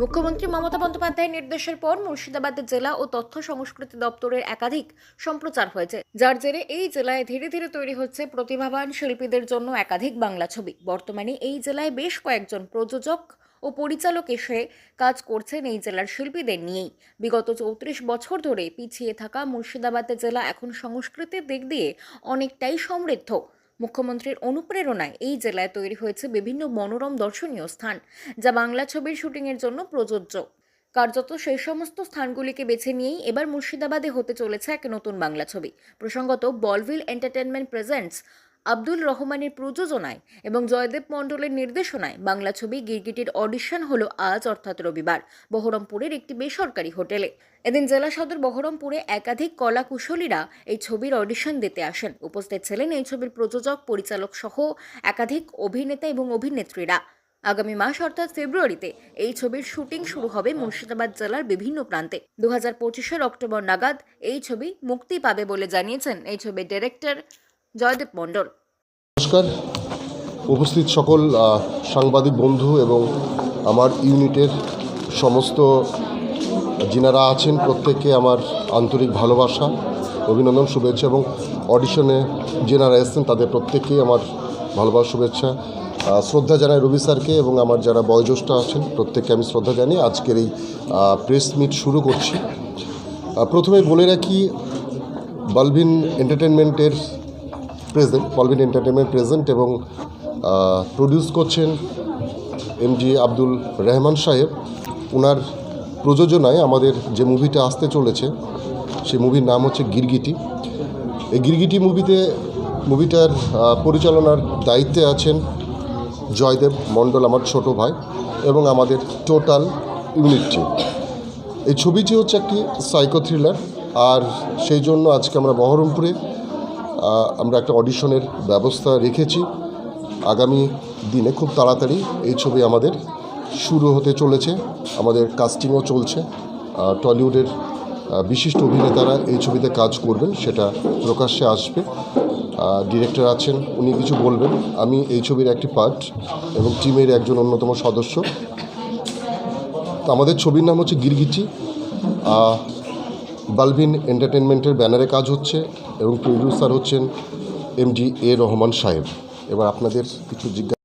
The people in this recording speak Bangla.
মুখ্যমন্ত্রী মমতা বন্দ্যোপাধ্যায়ের নির্দেশের পর মুর্শিদাবাদ জেলা ও তথ্য সংস্কৃতি দপ্তরের একাধিক সম্প্রচার হয়েছে। যার জেরে এই জেলায় ধীরে ধীরে তৈরি হচ্ছে প্রতিভাবান শিল্পীদের জন্য একাধিক বাংলা ছবি। বর্তমানে এই জেলায় বেশ কয়েকজন প্রযোজক ও পরিচালক এসে কাজ করছেন এই জেলার শিল্পীদের নিয়েই। বিগত চৌত্রিশ বছর ধরে পিছিয়ে থাকা মুর্শিদাবাদ জেলা এখন সংস্কৃতির দিক দিয়ে অনেকটাই সমৃদ্ধ। মুখ্যমন্ত্রীর অনুপ্রেরণায় এই জেলায় তৈরি হয়েছে বিভিন্ন মনোরম দর্শনীয় স্থান, যা বাংলা ছবির শুটিংয়ের জন্য প্রযোজ্য। কার্যত সেই সমস্ত স্থানগুলিকে বেছে নিয়েই এবার মুর্শিদাবাদে হতে চলেছে এক নতুন বাংলা ছবি। প্রসঙ্গত, বলভিল এন্টারটেনমেন্ট প্রেজেন্টস আব্দুল রহমানের প্রযোজনায় এবং জয়দেব মণ্ডলের নির্দেশনায় বাংলা ছবি গিরগিটির অডিশন হলো আজ, অর্থাৎ রবিবার, বহরমপুরের একটি বেসরকারি হোটেলে। এদিন জেলা সদর বহরমপুরে একাধিক কলা কুশলীরা এই ছবির অডিশন দিতে আসেন। উপস্থিত ছিলেন এই ছবির প্রযোজক, পরিচালক সহ একাধিক অভিনেতা এবং অভিনেত্রীরা। আগামী মাস, অর্থাৎ ফেব্রুয়ারিতে, এই ছবির শুটিং শুরু হবে মুর্শিদাবাদ জেলার বিভিন্ন প্রান্তে। দু হাজার অক্টোবর নাগাদ এই ছবি মুক্তি পাবে বলে জানিয়েছেন এই ছবির ডিরেক্টর জয়দেব মণ্ডল। নমস্কার। উপস্থিত সকল সাংবাদিক বন্ধু এবং আমার ইউনিটের সমস্ত যিনারা আছেন, প্রত্যেককে আমার আন্তরিক ভালোবাসা, অভিনন্দন, শুভেচ্ছা এবং অডিশনে যেনারা এসেছেন, তাদের প্রত্যেককেই আমার ভালোবাসা, শুভেচ্ছা। শ্রদ্ধা জানাই রবি স্যারকে এবং আমার যারা বয়োজ্যেষ্ঠ আছেন, প্রত্যেককে আমি শ্রদ্ধা জানিয়ে আজকের এই প্রেস মিট শুরু করছি। প্রথমে বলে রাখি, বালভিন এন্টারটেনমেন্টের প্রেজেন্ট পলভিন এন্টারটেনমেন্ট প্রেজেন্ট এবং প্রডিউস করছেন এম জি আব্দুল রহমান সাহেব। ওনার প্রযোজনায় আমাদের যে মুভিটা আসতে চলেছে, সেই মুভির নাম হচ্ছে গিরগিটি। এই গিরগিটি মুভিতে মুভিটার পরিচালনার দায়িত্বে আছেন জয়দেব মণ্ডল, আমার ছোট ভাই, এবং আমাদের টোটাল ইউনিট টিম এই ছবিটি হচ্ছে একটি সাইকো থ্রিলার আর সেই জন্য আজকে আমরা বহরমপুরে আমরা একটা অডিশনের ব্যবস্থা রেখেছি। আগামী দিনে খুব তাড়াতাড়ি এই ছবি আমাদের শুরু হতে চলেছে। আমাদের কাস্টিংও চলছে। টলিউডের বিশিষ্ট অভিনেতারা এই ছবিতে কাজ করবেন সেটা প্রকাশ্যে আসবে। ডিরেক্টর আছেন উনি কিছু বলবেন। আমি এই ছবির একটি পার্ট এবং টিমের একজন অন্যতম সদস্য। আমাদের ছবির নাম হচ্ছে গিরগিটি আহ, বালভিন এন্টারটেনমেন্টের ব্যানারে কাজ হচ্ছে এবং প্রডিউসার হচ্ছেন এম জি এ রহমান সাহেব। এবার আপনাদের কিছু জিজ্ঞাসা